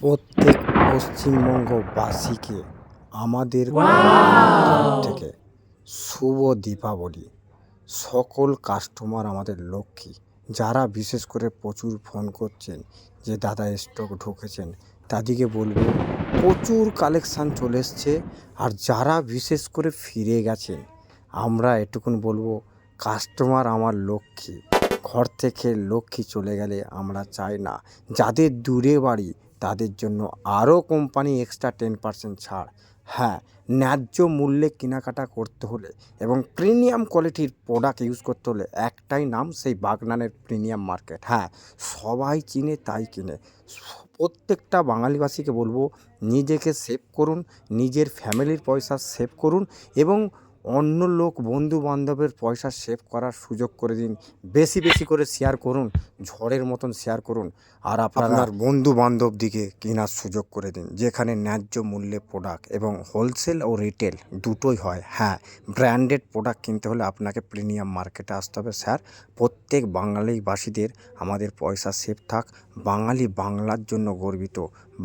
প্রত্যেক পশ্চিমবঙ্গবাসীকে আমাদের থেকে শুভ দীপাবলি। সকল কাস্টমার আমাদের লক্ষ্মী। যারা বিশেষ করে প্রচুর ফোন করছেন যে দাদা স্টক ঢুকেছেন তাদেরকে বলব প্রচুর কালেকশান চলে এসছে। আর যারা বিশেষ করে ফিরে গেছেন আমরা এটুকুন বলব কাস্টমার আমার লক্ষ্মী। ঘর থেকে লক্ষ্মী চলে গেলে আমরা চাই না। যাদের দূরে বাড়ি তাদের জন্য আরও কোম্পানি এক্সট্রা টেন পার্সেন্ট ছাড়। হ্যাঁ ন্যায্য মূল্যে কেনাকাটা করতে হলে এবং প্রিমিয়াম কোয়ালিটির প্রোডাক্ট ইউজ করতে হলে একটাই নাম, সেই বাগনানের প্রিমিয়াম মার্কেট। হ্যাঁ সবাই চিনে, তাই কিনে। প্রত্যেকটা বাঙালিবাসীকে বলব, নিজেকে সেভ করুন, নিজের ফ্যামিলির পয়সা সেভ করুন এবং অন্য লোক বন্ধু বান্ধবের পয়সা সেভ করার সুযোগ করে দিন। বেশি বেশি করে শেয়ার করুন, ঝড়ের মতন শেয়ার করুন, আর আপনার বন্ধু বান্ধব দিকে কেনার সুযোগ করে দিন, যেখানে ন্যায্য মূল্যে প্রোডাক্ট এবং হোলসেল ও রিটেল দুটোই হয়। হ্যাঁ ব্র্যান্ডেড প্রোডাক্ট কিনতে হলে আপনাকে প্রিমিয়াম মার্কেটে আসতে হবে স্যার প্রত্যেক বাঙালিবাসীদের আমাদের পয়সা সেভ থাক। বাঙালি বাংলার জন্য গর্বিত।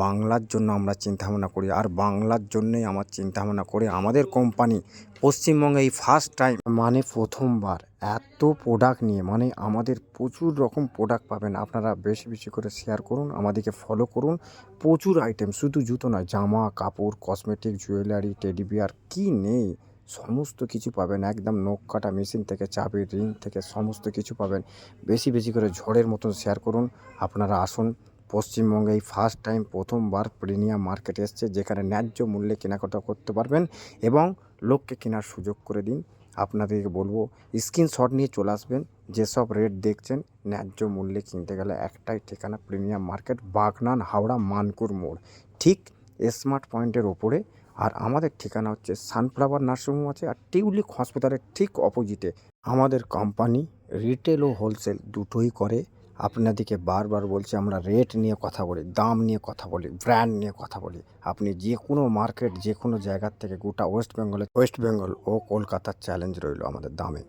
বাংলার জন্য আমরা চিন্তাভাবনা করি। আর বাংলার জন্যই আমার চিন্তাভাবনা করে। আমাদের কোম্পানি পশ্চিমবঙ্গে এই ফার্স্ট টাইম মানে প্রথমবার এত প্রোডাক্ট নিয়ে মানে আমাদের প্রচুর রকম প্রোডাক্ট পাবেন। আপনারা বেশি বেশি করে শেয়ার করুন, আমাদেরকে ফলো করুন। প্রচুর আইটেম শুধু জুতো নয়, জামা, কাপড় কসমেটিক জুয়েলারি টেডি বিয়ার কী নেই? সমস্ত কিছু পাবেন। একদম নখ কাটা মেশিন থেকে চাবির রিং থেকে, সমস্ত কিছু পাবেন। বেশি বেশি করে ঝড়ের মতন শেয়ার করুন। আপনারা আসুন পশ্চিমবঙ্গে এই ফার্স্ট টাইম প্রথমবার প্রিমিয়াম মার্কেট এসছে, যেখানে ন্যায্য মূল্যে কেনাকাটা করতে পারবেন এবং লোককে কেনার সুযোগ করে দিন। আপনাদেরকে বলব স্ক্রিনশট নিয়ে চলে আসবেন, যেসব রেট দেখছেন, ন্যায্য মূল্যে কিনতে গেলে একটাই ঠিকানা প্রিমিয়াম মার্কেট, বাগনান, হাওড়া, মানকুর মোড়। ঠিক স্মার্ট পয়েন্টের ওপরে, আর আমাদের ঠিকানা হচ্ছে সানফ্লাওয়ার নার্সিংহোম আছে, আর টিউলিক হসপিটালের ঠিক অপোজিটে আমাদের কোম্পানি রিটেল ও হোলসেল দুটোই করে। আপনাদেরকে বারবার বলছি, আমরা রেট নিয়ে কথা বলি, দাম নিয়ে কথা বলি ব্র্যান্ড নিয়ে কথা বলি। আপনি যে কোনো মার্কেট যে কোনো জায়গার থেকে গোটা ওয়েস্ট বেঙ্গলে ওয়েস্ট বেঙ্গল ও কলকাতার চ্যালেঞ্জ রইল আমাদের দামে।